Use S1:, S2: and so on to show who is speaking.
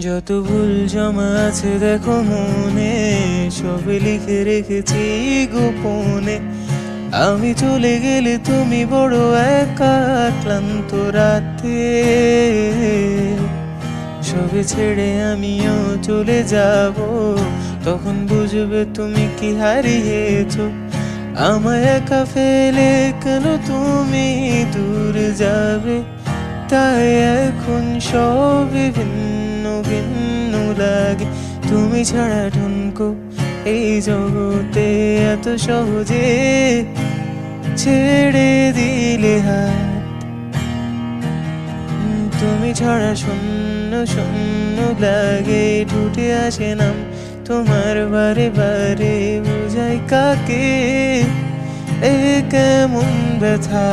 S1: যত ভুল জমা আছে দেখো মনে, সবে লিখে রেখেছি গোপনে। আমি চলে গেলে তুমি বড় একা, ক্লান্ত রাতে। সবে ছেড়ে আমিও চলে যাব, তখন বুঝবে তুমি কি হারিয়েছো। আমায় একা ফেলে কেন তুমি দূর যাবে? তাই এখন সব ভিন্ন ভিন্ন লাগে তুমি ছাড়া ঠুনকো এই জগতে এত সহজে। ছেড়ে দিলে হাত। তুমি ছাড়া শূন্য শূন্য লাগে ঠুটে আসে নাম। তোমার বারে বারে বুঝাই কাকে। এ কেমন ব্যথা।